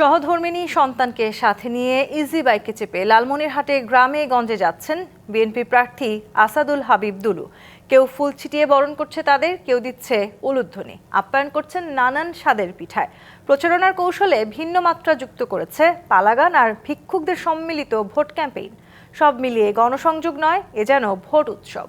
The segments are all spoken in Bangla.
সহধর্মিনী সন্তানকে সাথে নিয়ে ইজি বাইকে চেপে লালমনিরহাটে গ্রামে গঞ্জে যাচ্ছেন বিএনপি প্রার্থী আসাদুল হাবিব দুলু। কেউ ফুল ছিটিয়ে বরণ করছে তাদের, কেউ দিচ্ছে উলুধ্বনি। আপ্যায়ন করছেন নানান স্বাদের পিঠায়। প্রচারণার কৌশলে ভিন্ন মাত্রা যুক্ত করেছে পালাগান আর ভিক্ষুকদের সম্মিলিত ভোট ক্যাম্পেইন। সব মিলিয়ে গণসংযোগ নয়, এ যেন ভোট উৎসব।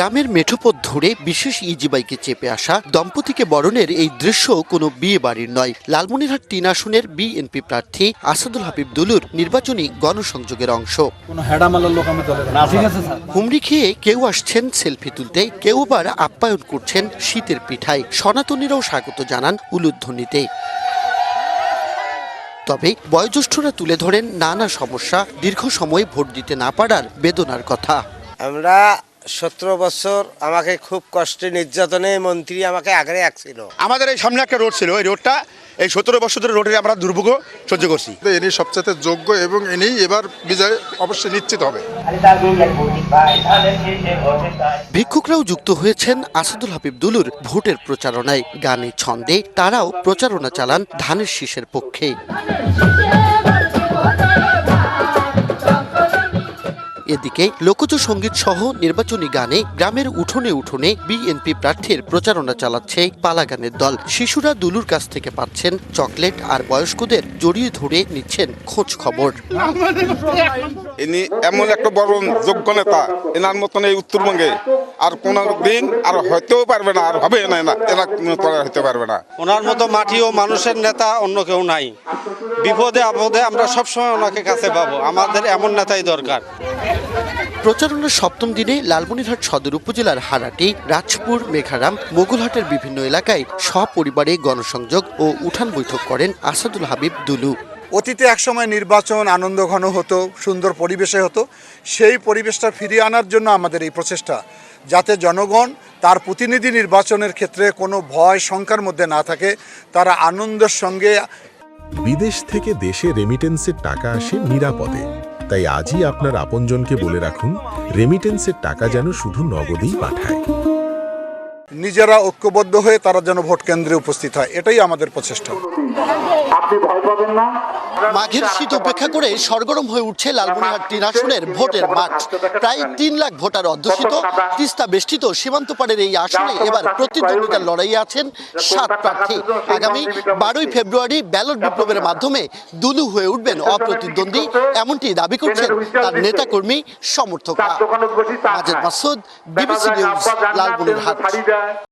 গ্রামের মেঠোপথ ধরে বিশেষ ইজি বাইকে চেপে আসা দম্পতিকে বরণের এই দৃশ্য কোনো বিয়ে বাড়ির নয়। লালমনিরহাট তিন আসনের বিএনপি প্রার্থী আসাদুল হাবিব দুলুর নির্বাচনী গণসংযোগের অংশ। কোনো হ্যাডামালার লোক আমি দলে রাখি। ঠিক আছে স্যার। হুমড়ি খেয়ে কেউ আসছেন সেলফি তুলতে কেউ আবার আপ্যায়ন করছেন শীতের পিঠায়। সনাতনীরাও স্বাগত জানান উলুধ্বনিতে। তবে বয়োজ্যেষ্ঠরা তুলে ধরেন নানা সমস্যা দীর্ঘ সময় ভোট দিতে না পারার বেদনার কথা। আমরা সতেরো বছর আমাকে খুব কষ্টে নির্যাতনে মন্ত্রী আমাকে আগে রাখছিল। আমাদের এই সামনে একটা রোড ছিল ওই রোডটা এই সতেরো বছর ধরে রোডে আমরা দুর্ভোগ সহ্য করছি। ইনি সবচেয়ে যোগ্য এবং ইনি এবার বিজয় অবশ্যই নিশ্চিত হবে। ভিক্ষুকরাও যুক্ত হয়েছেন আসাদুল হাবিব দুলুর ভোটের প্রচারণায়। গানে ছন্দে তারাও প্রচারণা চালান ধানের শীষের পক্ষে। এদিকে লোকজ সংগীত সহ নির্বাচনী গানে গ্রামের উঠোনে উঠোনে বিএনপি প্রার্থীর প্রচারণা চালাচ্ছে পালা গানের দল। শিশুরা দুলুর কাছ থেকে পাচ্ছেন চকলেট আর বয়স্কদের জড়িয়ে ধরে নিচ্ছেন খোঁজ খবর। ইনি এমন একটা বড় যোগ্য নেতা। এনার মতন এই উত্তরবঙ্গে আর কোনো দিন আর হইতেও পারবে না আর হবে না না এরা কোনো হতে পারবে না। ওনার মতো মাটি ও মানুষের নেতা অন্য কেউ নাই। বিপদে আপদে আমরা সবসময় ওনাকে কাছে পাবো। আমাদের এমন নেতাই দরকার। প্রচারণার সপ্তম দিনে লালমনিরহাট সদর উপজেলার হারাটি রাজপুর মেঘারাম মোগলহাটের বিভিন্ন এলাকায় সপরিবারে গণসংযোগ ও উঠান বৈঠক করেন আসাদুল হাবিব দুলু। অতীতে একসময় নির্বাচন আনন্দ ঘন হতো সুন্দর পরিবেশে হতো। সেই পরিবেশটা ফিরিয়ে আনার জন্য আমাদের এই প্রচেষ্টা। যাতে জনগণ তার প্রতিনিধি নির্বাচনের ক্ষেত্রে কোনো ভয়, শঙ্কার মধ্যে না থাকে, তারা আনন্দের সঙ্গে বিদেশ থেকে দেশে রেমিটেন্সের টাকা আসে নিরাপদে। তাই আজই আপনার আপনজনকে বলে রাখুন রেমিটেন্সের টাকা যেন শুধু নগদেই পাঠায়। নিজেরা ঐক্যবদ্ধ হয়ে তারা যেন ভোট কেন্দ্রে উপস্থিত হয় এটাই আমাদের প্রচেষ্টা। মাঘের শীত উপেক্ষা করে সরগরম হয়ে উঠছে লালমনিরহাট তিন আসনের ভোটের মাঠ। প্রায় তিন লাখ ভোটার অধ্যুষিত। তিস্তা বেষ্টিত সীমান্ত পাড়ের এই আসনে এবার প্রতিদ্বন্দ্বিতার লড়াইয়ে আছেন সাত প্রার্থী। আগামী বারোই ফেব্রুয়ারি ব্যালট বিপ্লবের মাধ্যমে দুলু হয়ে উঠবেন অপ্রতিদ্বন্দ্বী। এমনটি দাবি করছেন তার নেতাকর্মী সমর্থকরা। Majed Masud BBC news Lalmonirhat. guys.